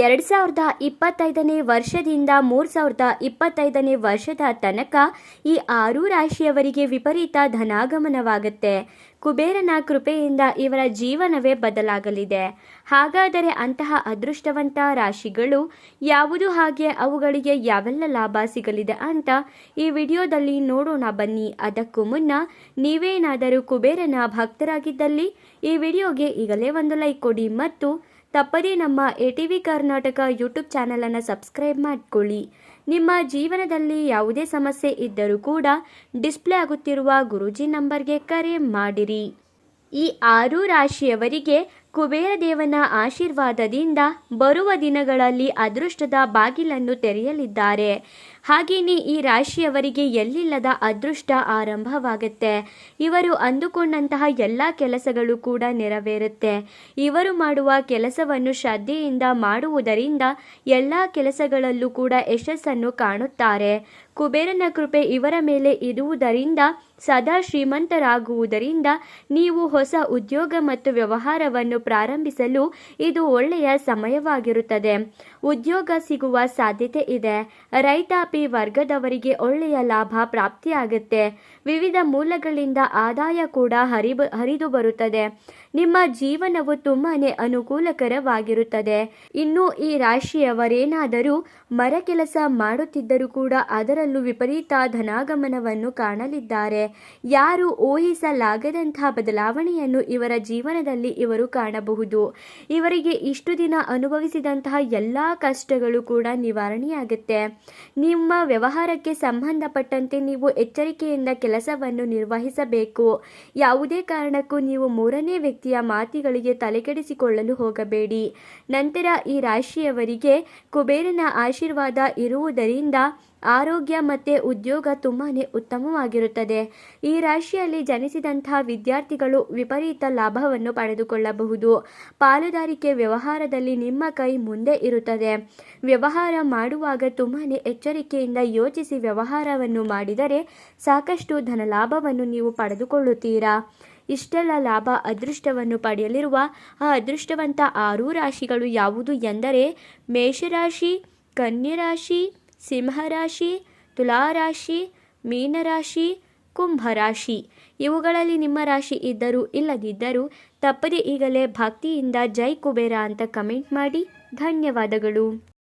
ಎರಡು ಸಾವಿರದ ಇಪ್ಪತ್ತೈದನೇ ವರ್ಷದಿಂದ ಮೂರು ಸಾವಿರದ ಇಪ್ಪತ್ತೈದನೇ ವರ್ಷದ ತನಕ ಈ ಆರು ರಾಶಿಯವರಿಗೆ ವಿಪರೀತ ಧನಾಗಮನವಾಗುತ್ತೆ. ಕುಬೇರನ ಕೃಪೆಯಿಂದ ಇವರ ಜೀವನವೇ ಬದಲಾಗಲಿದೆ. ಹಾಗಾದರೆ ಅಂತಹ ಅದೃಷ್ಟವಂತ ರಾಶಿಗಳು ಯಾವುದು ಹಾಗೆ ಅವುಗಳಿಗೆ ಯಾವೆಲ್ಲ ಲಾಭ ಸಿಗಲಿದೆ ಅಂತ ಈ ವಿಡಿಯೋದಲ್ಲಿ ನೋಡೋಣ ಬನ್ನಿ. ಅದಕ್ಕೂ ಮುನ್ನ ನೀವೇನಾದರೂ ಕುಬೇರನ ಭಕ್ತರಾಗಿದ್ದಲ್ಲಿ ಈ ವಿಡಿಯೋಗೆ ಈಗಲೇ ಒಂದು ಲೈಕ್ ಕೊಡಿ ಮತ್ತು ತಪ್ಪದೇ ನಮ್ಮ A T V Karnataka YouTube ಚಾನಲನ್ನು ಸಬ್ಸ್ಕ್ರೈಬ್ ಮಾಡಿಕೊಳ್ಳಿ. ನಿಮ್ಮ ಜೀವನದಲ್ಲಿ ಯಾವುದೇ ಸಮಸ್ಯೆ ಇದ್ದರೂ ಕೂಡ ಡಿಸ್ಪ್ಲೇ ಆಗುತ್ತಿರುವ ಗುರೂಜಿ ನಂಬರ್ಗೆ ಕರೆ ಮಾಡಿರಿ. ಈ ಆರು ರಾಶಿಯವರಿಗೆ ಕುಬೇರ ದೇವನ ಆಶೀರ್ವಾದದಿಂದ ಬರುವ ದಿನಗಳಲ್ಲಿ ಅದೃಷ್ಟದ ಬಾಗಿಲನ್ನು ತೆರೆಯಲಿದ್ದಾರೆ. ಹಾಗೆಯೇ ಈ ರಾಶಿಯವರಿಗೆ ಎಲ್ಲಿಲ್ಲದ ಅದೃಷ್ಟ ಆರಂಭವಾಗುತ್ತೆ. ಇವರು ಅಂದುಕೊಂಡಂತಹ ಎಲ್ಲ ಕೆಲಸಗಳು ಕೂಡ ನೆರವೇರುತ್ತೆ. ಇವರು ಮಾಡುವ ಕೆಲಸವನ್ನು ಶ್ರದ್ಧೆಯಿಂದ ಮಾಡುವುದರಿಂದ ಎಲ್ಲ ಕೆಲಸಗಳಲ್ಲೂ ಕೂಡ ಯಶಸ್ಸನ್ನು ಕಾಣುತ್ತಾರೆ. ಕುಬೇರನ ಕೃಪೆ ಇವರ ಮೇಲೆ ಇರುವುದರಿಂದ ಸದಾ ಶ್ರೀಮಂತರಾಗುವುದರಿಂದ ನೀವು ಹೊಸ ಉದ್ಯೋಗ ಮತ್ತು ವ್ಯವಹಾರವನ್ನು ಪ್ರಾರಂಭಿಸಲು ಇದು ಒಳ್ಳೆಯ ಸಮಯವಾಗಿರುತ್ತದೆ. ಉದ್ಯೋಗ ಸಿಗುವ ಸಾಧ್ಯತೆ ಇದೆ. ರೈತಾಪಿ ವರ್ಗದವರಿಗೆ ಒಳ್ಳೆಯ ಲಾಭ ಪ್ರಾಪ್ತಿಯಾಗುತ್ತೆ. ವಿವಿಧ ಮೂಲಗಳಿಂದ ಆದಾಯ ಕೂಡ ಹರಿಬ, ಹರಿದು ಬರುತ್ತದೆ. ನಿಮ್ಮ ಜೀವನವು ತುಂಬಾನೇ ಅನುಕೂಲಕರವಾಗಿರುತ್ತದೆ. ಇನ್ನು ಈ ರಾಶಿಯವರೇನಾದರೂ ಮರ ಕೆಲಸ ಮಾಡುತ್ತಿದ್ದರೂ ಕೂಡ ಅದರಲ್ಲೂ ವಿಪರೀತ ಧನಾಗಮನವನ್ನು ಕಾಣಲಿದ್ದಾರೆ. ಯಾರು ಊಹಿಸಲಾಗದಂತಹ ಬದಲಾವಣೆಯನ್ನು ಇವರ ಜೀವನದಲ್ಲಿ ಇವರು ಕಾಣಬಹುದು. ಇವರಿಗೆ ಇಷ್ಟು ದಿನ ಅನುಭವಿಸಿದಂತಹ ಎಲ್ಲ ಕಷ್ಟಗಳು ಕೂಡ ನಿವಾರಣೆಯಾಗುತ್ತೆ. ನಿಮ್ಮ ವ್ಯವಹಾರಕ್ಕೆ ಸಂಬಂಧಪಟ್ಟಂತೆ ನೀವು ಎಚ್ಚರಿಕೆಯಿಂದ ಕೆಲಸವನ್ನು ನಿರ್ವಹಿಸಬೇಕು. ಯಾವುದೇ ಕಾರಣಕ್ಕೂ ನೀವು ಮೂರನೇ ವ್ಯಕ್ತಿಯ ಮಾತಿಗಳಿಗೆ ತಲೆಕೆಡಿಸಿಕೊಳ್ಳಲು ಹೋಗಬೇಡಿ. ನಂತರ ಈ ರಾಶಿಯವರಿಗೆ ಕುಬೇರನ ಆಶೀರ್ವಾದ ಇರುವುದರಿಂದ ಆರೋಗ್ಯ ಮತ್ತು ಉದ್ಯೋಗ ತುಂಬಾ ಉತ್ತಮವಾಗಿರುತ್ತದೆ. ಈ ರಾಶಿಯಲ್ಲಿ ಜನಿಸಿದಂತಹ ವಿದ್ಯಾರ್ಥಿಗಳು ವಿಪರೀತ ಲಾಭವನ್ನು ಪಡೆದುಕೊಳ್ಳಬಹುದು. ಪಾಲುದಾರಿಕೆ ವ್ಯವಹಾರದಲ್ಲಿ ನಿಮ್ಮ ಕೈ ಮುಂದೆ ಇರುತ್ತದೆ. ವ್ಯವಹಾರ ಮಾಡುವಾಗ ತುಂಬಾ ಎಚ್ಚರಿಕೆಯಿಂದ ಯೋಚಿಸಿ ವ್ಯವಹಾರವನ್ನು ಮಾಡಿದರೆ ಸಾಕಷ್ಟು ಧನಲಾಭವನ್ನು ನೀವು ಪಡೆದುಕೊಳ್ಳುತ್ತೀರಾ? ಇಷ್ಟೆಲ್ಲ ಲಾಭ ಅದೃಷ್ಟವನ್ನು ಪಡೆಯಲಿರುವ ಆ ಅದೃಷ್ಟವಂತ ಆರು ರಾಶಿಗಳು ಯಾವುದು ಎಂದರೆ ಮೇಷರಾಶಿ, ಕನ್ಯರಾಶಿ ಸಿಂಹರಾಶಿ, ತುಲಾರಾಶಿ, ಮೀನರಾಶಿ, ಕುಂಭರಾಶಿ. ಇವುಗಳಲ್ಲಿ ನಿಮ್ಮ ರಾಶಿ ಇದ್ದರೂ ಇಲ್ಲದಿದ್ದರೂ ತಪ್ಪದೇ ಈಗಲೇ ಭಕ್ತಿಯಿಂದ ಜೈ ಕುಬೇರ ಅಂತ ಕಮೆಂಟ್ ಮಾಡಿ. ಧನ್ಯವಾದಗಳು.